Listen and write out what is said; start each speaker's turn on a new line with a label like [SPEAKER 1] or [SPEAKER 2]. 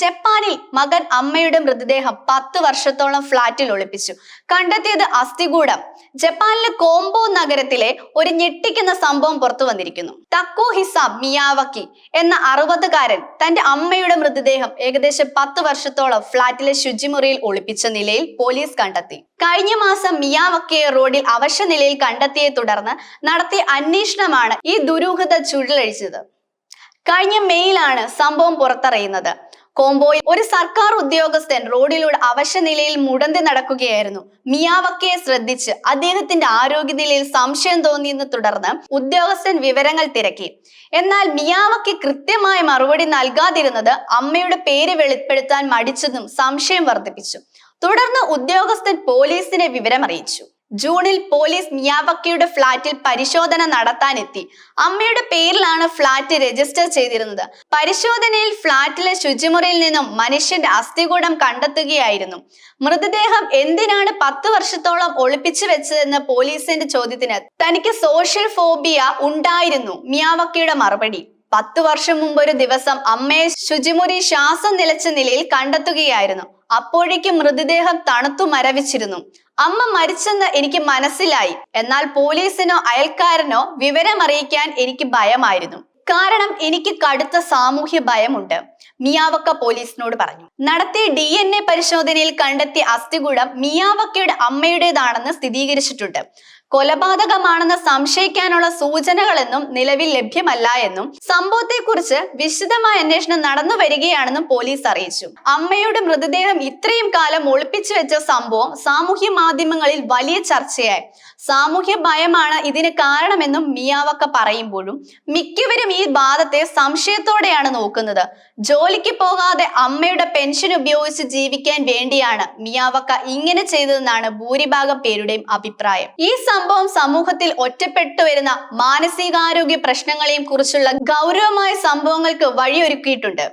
[SPEAKER 1] ജപ്പാനിൽ മകൻ അമ്മയുടെ മൃതദേഹം പത്ത് വർഷത്തോളം ഫ്ളാറ്റിൽ ഒളിപ്പിച്ചു. കണ്ടെത്തിയത് അസ്ഥികൂടം. ജപ്പാനിലെ കോംബോ നഗരത്തിലെ ഒരു ഞെട്ടിക്കുന്ന സംഭവം പുറത്തു വന്നിരിക്കുന്നു. തക്കോ ഹിസാബ് മിയാവക്കി എന്ന അറുപതുകാരൻ തന്റെ അമ്മയുടെ മൃതദേഹം ഏകദേശം പത്ത് വർഷത്തോളം ഫ്ളാറ്റിലെ ശുചിമുറിയിൽ ഒളിപ്പിച്ച നിലയിൽ പോലീസ് കണ്ടെത്തി. കഴിഞ്ഞ മാസം മിയാവക്കിയെ റോഡിൽ അവശ നിലയിൽ കണ്ടെത്തിയെ തുടർന്ന് നടത്തിയ അന്വേഷണമാണ് ഈ ദുരൂഹത ചുഴലഴിച്ചത്. കഴിഞ്ഞ മെയ്യിലാണ് സംഭവം പുറത്തറിയുന്നത്. കോംബോയിൽ ഒരു സർക്കാർ ഉദ്യോഗസ്ഥൻ റോഡിലൂടെ അവശ നിലയിൽ മുടന്തി നടക്കുകയായിരുന്നു. മിയാവക്കയെ ശ്രദ്ധിച്ച് അദ്ദേഹത്തിന്റെ ആരോഗ്യനിലയിൽ സംശയം തോന്നിയെന്ന് തുടർന്ന് ഉദ്യോഗസ്ഥൻ വിവരങ്ങൾ തിരക്കി. എന്നാൽ മിയാവക്ക് കൃത്യമായ മറുപടി നൽകാതിരുന്നത് അമ്മയുടെ പേര് വെളിപ്പെടുത്താൻ മടിച്ചതും സംശയം വർദ്ധിപ്പിച്ചു. തുടർന്ന് ഉദ്യോഗസ്ഥൻ പോലീസിനെ വിവരമറിയിച്ചു. ജൂണിൽ പോലീസ് മിയാവക്കിയുടെ ഫ്ളാറ്റിൽ പരിശോധന നടത്താനെത്തി. അമ്മയുടെ പേരിലാണ് ഫ്ളാറ്റ് രജിസ്റ്റർ ചെയ്തിരുന്നത്. പരിശോധനയിൽ ഫ്ളാറ്റിലെ ശുചിമുറിയിൽ നിന്നും മനുഷ്യന്റെ അസ്ഥികൂടം കണ്ടെത്തുകയായിരുന്നു. മൃതദേഹം എന്തിനാണ് പത്ത് വർഷത്തോളം ഒളിപ്പിച്ചു വെച്ചതെന്ന് പോലീസിന്റെ ചോദ്യത്തിന് തനിക്ക് സോഷ്യൽ ഫോബിയ ഉണ്ടായിരുന്നു മിയാവക്കിയുടെ മറുപടി. പത്തു വർഷം മുമ്പ് ഒരു ദിവസം അമ്മയെ ശുചിമുറി ശ്വാസം നിലച്ച നിലയിൽ കണ്ടെത്തുകയായിരുന്നു. അപ്പോഴേക്കും മൃതദേഹം തണുത്തു മരവിച്ചിരുന്നു. അമ്മ മരിച്ചെന്ന് എനിക്ക് മനസ്സിലായി. എന്നാൽ പോലീസിനോ അയൽക്കാരനോ വിവരമറിയിക്കാൻ എനിക്ക് ഭയമായിരുന്നു. കാരണം എനിക്ക് കടുത്ത സാമൂഹ്യ ഭയമുണ്ട് മിയാവക്ക പോലീസിനോട് പറഞ്ഞു. നടത്തിയ ഡി എൻ എ പരിശോധനയിൽ കണ്ടെത്തിയ അസ്ഥികൂടം മിയാവക്കയുടെ അമ്മയുടേതാണെന്ന് സ്ഥിരീകരിച്ചിട്ടുണ്ട്. കൊലപാതകമാണെന്ന് സംശയിക്കാനുള്ള സൂചനകളെന്നും നിലവിൽ ലഭ്യമല്ല എന്നും സംഭവത്തെക്കുറിച്ച് വിശദമായ അന്വേഷണം നടന്നു വരികയാണെന്നും പോലീസ് അറിയിച്ചു. അമ്മയുടെ മൃതദേഹം ഇത്രയും കാലം ഒളിപ്പിച്ചു വെച്ച സംഭവം സാമൂഹ്യ മാധ്യമങ്ങളിൽ വലിയ ചർച്ചയായി. സാമൂഹ്യ ഭയമാണ് ഇതിന് കാരണമെന്നും മിയാവക്ക പറയുമ്പോഴും മിക്കവരും ഈ വാദത്തെ സംശയത്തോടെയാണ് നോക്കുന്നത്. ജോലിക്ക് പോകാതെ അമ്മയുടെ പെൻഷൻ ഉപയോഗിച്ച് ജീവിക്കാൻ വേണ്ടിയാണ് മിയാവക്ക ഇങ്ങനെ ചെയ്തതെന്നാണ് ഭൂരിഭാഗം പേരുടെയും അഭിപ്രായം. ഈ സംഭവം സമൂഹത്തിൽ ഒറ്റപ്പെട്ടു വരുന്ന മാനസികാരോഗ്യ പ്രശ്നങ്ങളെയും കുറിച്ചുള്ള ഗൗരവമായ സംഭവങ്ങൾക്ക് വഴിയൊരുക്കിയിട്ടുണ്ട്.